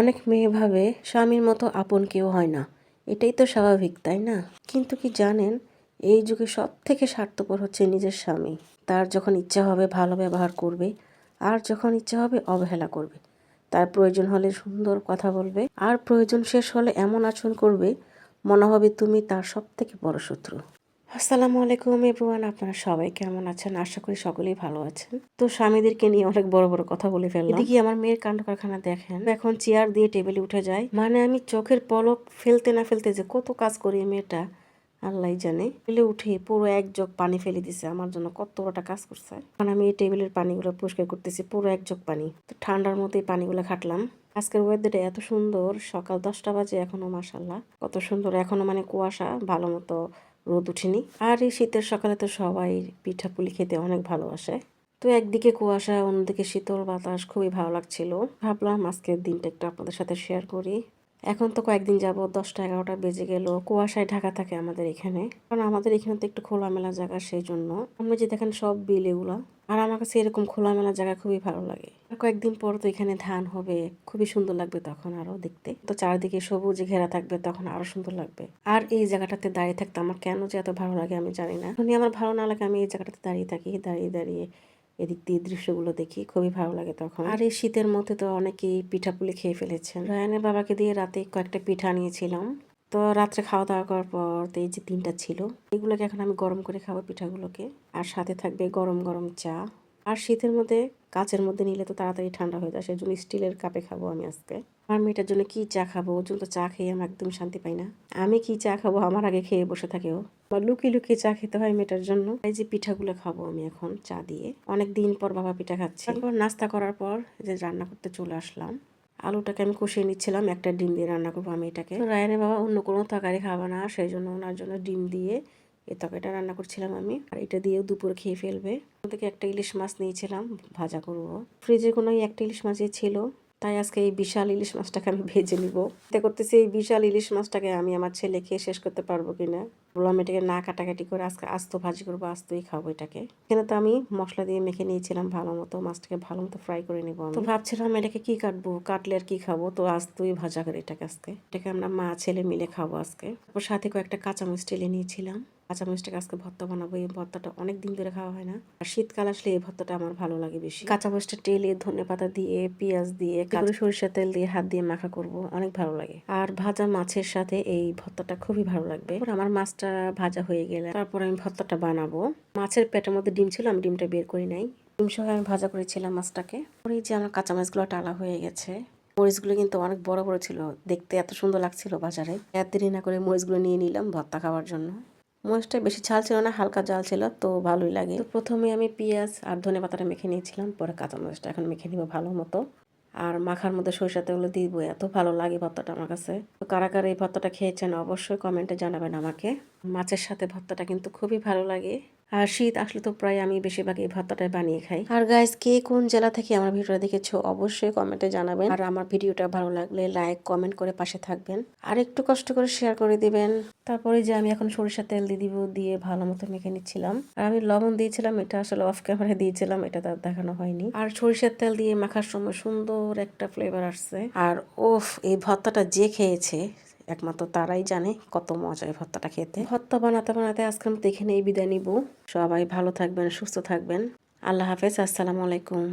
অনেক মেয়ে ভাবে স্বামীর মতো আপন কেউ হয় না। এটাই তো স্বাভাবিক, তাই না? কিন্তু কি জানেন, এই যুগে সব থেকে স্বার্থপর হচ্ছে নিজের স্বামী। তার যখন ইচ্ছা হবে ভালো ব্যবহার করবে, আর যখন ইচ্ছা হবে অবহেলা করবে। তার প্রয়োজন হলে সুন্দর কথা বলবে, আর প্রয়োজন শেষ হলে এমন আচরণ করবে, মনে হবে তুমি তার সব থেকে বড় শত্রু। আসসালামু আলাইকুম এভরিওয়ান আপনারা সবাই কেমন আছেন? আশা করি সকলেই ভালো আছেন। তো স্বামীদেরকে নিয়ে অনেক বড় বড় কথা বলে ফেললাম। এদিকে আমার মেয়ের কাণ্ড কারখানা দেখেন। এখন চেয়ার দিয়ে টেবিলে উঠে যায়। মানে আমি চোখের পলক ফেলতে না ফেলতে যে কত কাজ করি মেয়েটা? আল্লাহ জানে। টেবিলে উঠে পুরো এক জগ পানি ফেলে দিছে। আমার জন্য কত বড়টা কাজ করছে। এখন আমি এই টেবিলের পানিগুলো পরিষ্কার করতেছি পুরো এক জগ পানি। তো ঠান্ডার মধ্যে এই পানিগুলো খাটলাম। আজকের ওয়েদারটা এত সুন্দর। সকাল দশটা বাজে এখনও মাসাল্লাহ কত সুন্দর। এখনও মানে কুয়াশা ভালো মতো রোদ উঠেনি। আর এই শীতের সকালে তো সবাই পিঠাপুলি খেতে অনেক ভালোবাসে। তো একদিকে কুয়াশা, অন্যদিকে শীতল বাতাস, খুবই ভালো লাগছিল। ভাবলাম আজকের দিনটা একটু আপনাদের সাথে শেয়ার করি। এখন তো কয়েকদিন যাব দশটা এগারোটা বেজে গেল। কুয়াশায় ঢাকা থাকে আমাদের এখানে। কারণ আমাদের এখানে তো একটু খোলামেলা জায়গা সেই জন্য আমরা যে দেখেন সব বিল এগুলো। আর আমার কাছে এরকম খোলামেলা জায়গা খুবই ভালো লাগে। আর কয়েকদিন পর তো এখানে ধান হবে। খুবই সুন্দর লাগবে তখন আরও দেখতে। তো চারদিকে সবুজ ঘেরা থাকবে তখন আরও সুন্দর লাগবে। আর এই জায়গাটাতে দাঁড়িয়ে থাকতে আমার কেন যে এত ভালো লাগে আমি জানি না। আমার ভালো না লাগে আমি এই জায়গাটাতে দাঁড়িয়ে থাকি, দাঁড়িয়ে দাঁড়িয়ে। এদিক দিয়ে দৃশ্যগুলো দেখি খুবই ভালো লাগে তখন। আর এই শীতের মধ্যে তো অনেকেই পিঠাপুলি খেয়ে ফেলেছেন। রায়ানের বাবাকে দিয়ে রাতে কয়েকটা পিঠা নিয়েছিলাম তো রাত্রে খাওয়া দাওয়া করার পর তো এই যে তিনটা ছিল এগুলোকে এখন আমি গরম করে খাব পিঠাগুলোকে। আর সাথে থাকবে গরম গরম চা। আর শীতের মধ্যে কাচের মধ্যে নিলে তো তাড়াতাড়ি ঠান্ডা হয়ে যায় সেই জন্য স্টিলের কাপে খাব আমি আজকে। আমার মেয়েটার জন্য কি চা খাব? ওর জন্য তো চা খেয়ে আমি একদম শান্তি পাই না। আমি কি চা খাব? আমার আগে খেয়ে বসে থাকে ও। বা লুকিয়ে লুকিয়ে চা খেতে হয় মেয়েটার জন্য। এই যে পিঠাগুলো খাব আমি এখন চা দিয়ে। অনেক দিন পর বাবা পিঠা খাচ্ছি। তারপর নাস্তা করার পর যে রান্না করতে চলে আসলাম। আলুটাকে আমি কষিয়ে নিচ্ছিলাম, একটা ডিম দিয়ে রান্না করব আমি এটাকে। রায়ানের বাবা অন্য কোনো তরকারি খাবে না, সেই জন্য ওনার জন্য ডিম দিয়ে এই তরকারিটা রান্না করছিলাম আমি। আর এটা দিয়েও দুপুরে খেয়ে ফেলবে। থেকে একটা ইলিশ মাছ নিয়েছিলাম, ভাজা করব। ফ্রিজে কোনো একটা ইলিশ মাছই ছিল। তাই আজকে এই বিশাল ইলিশ মাছটাকে আমি ভেজে নিব। চিন্তা করতেছি এই বিশাল ইলিশ মাছটাকে আমি আমার ছেলে খেয়ে শেষ করতে পারব কিনা। বললাম এটাকে না কাটাকাটি করে আজকে আস্ত ভাজি করব, আস্তই খাব এটাকে। এখানে তো আমি মশলা দিয়ে মেখে নিয়েছিলাম ভালো মতো, মাছটাকে ভালো মতো ফ্রাই করে নেব তো ভাবছিলাম এটাকে কি কাটবো, কাটলে আর কি খাব? তো আস্তই ভাজা করে এটাকে আজকে। এটাকে আমরা মা ছেলে মিলে খাব আজকে। তারপর সাথে কয়েকটা কাঁচামরিচ টেলে নিয়েছিলাম। কাঁচামরিচটাকে আজকে ভর্তা বানাবো? এই ভর্তাটা অনেক দিন ধরে খাওয়া হয় না। আর শীতকাল আসলে এই ভর্তাটা আমার ভালো লাগে বেশি। কাঁচামরিচটা টেলে ধনে পাতা দিয়ে পেঁয়াজ দিয়ে কাঁচা সরিষা তেল দিয়ে হাত দিয়ে মাখা করব অনেক ভালো লাগে। আর ভাজা মাছের সাথে এই ভর্তাটা খুবই ভালো লাগবে। আমার মাছটা ভাজা হয়ে গেলে তারপর আমি ভর্তাটা বানাবো। মাছের পেটের মধ্যে ডিম ছিল আমি ডিমটা বের করি নাই। ডিম সহ আমি ভাজা করেছিলাম মাছটাকে। পরে যে আমার কাঁচা মাছগুলো টালা হয়ে গেছে মরিচগুলো কিন্তু অনেক বড় বড় ছিল। দেখতে এত সুন্দর লাগছিল বাজারে। এত দেরি না করে মরিচগুলো নিয়ে নিলাম ভর্তা খাওয়ার জন্য। মরিচটা বেশি ঝাল ছিল না, হালকা জাল ছিল, তো ভালোই লাগে। তো প্রথমে আমি পেঁয়াজ আর ধনে পাতাটা মেখে নিয়েছিলাম, পরে কাঁচা মরিচটা এখন মেখে নিব ভালো মতো। আর মাখার মধ্যে সরিষা তেলগুলো দিব, এত ভালো লাগে ভর্তাটা আমার কাছে। তো কারা কারা এই ভর্তাটা খেয়েছেন অবশ্যই কমেন্টে জানাবেন আমাকে। মাছের সাথে ভর্তাটা কিন্তু খুবই ভালো লাগে। আর শীত আসলে তো প্রায় আমি বেশিরভাগ এই ভর্তাটাই বানিয়ে খাই। আর গাইজ কে কোন জেলা থেকে আমার ভিডিওটা দেখেছ অবশ্যই কমেন্টে জানাবেন। আর আমার ভিডিওটা ভালো লাগলে লাইক কমেন্ট করে পাশে থাকবেন। আর একটু কষ্ট করে শেয়ার করে দিবেন। তারপরে যে আমি এখন সরিষা তেল দিয়ে দিব দিয়ে ভালো মতো মেখে নিচ্ছিলাম। আর আমি লবণ দিয়েছিলাম এটা আসলে অফ ক্যামেরা দিয়েছিলাম এটা তার দেখানো হয়নি। আর সরিষার তেল দিয়ে মাখার সময় সুন্দর একটা ফ্লেভার আসছে। আর ওফ এই ভর্তাটা যে খেয়েছে একমাত্র তারাই জানে কত মজায় ভর্তাটা খেতে। ভর্তা বানাতে বানাতে আজকে আমি দেখে নেই বিদায় নিব। সবাই ভালো থাকবেন, সুস্থ থাকবেন। আল্লাহ হাফেজ, আসসালামু আলাইকুম।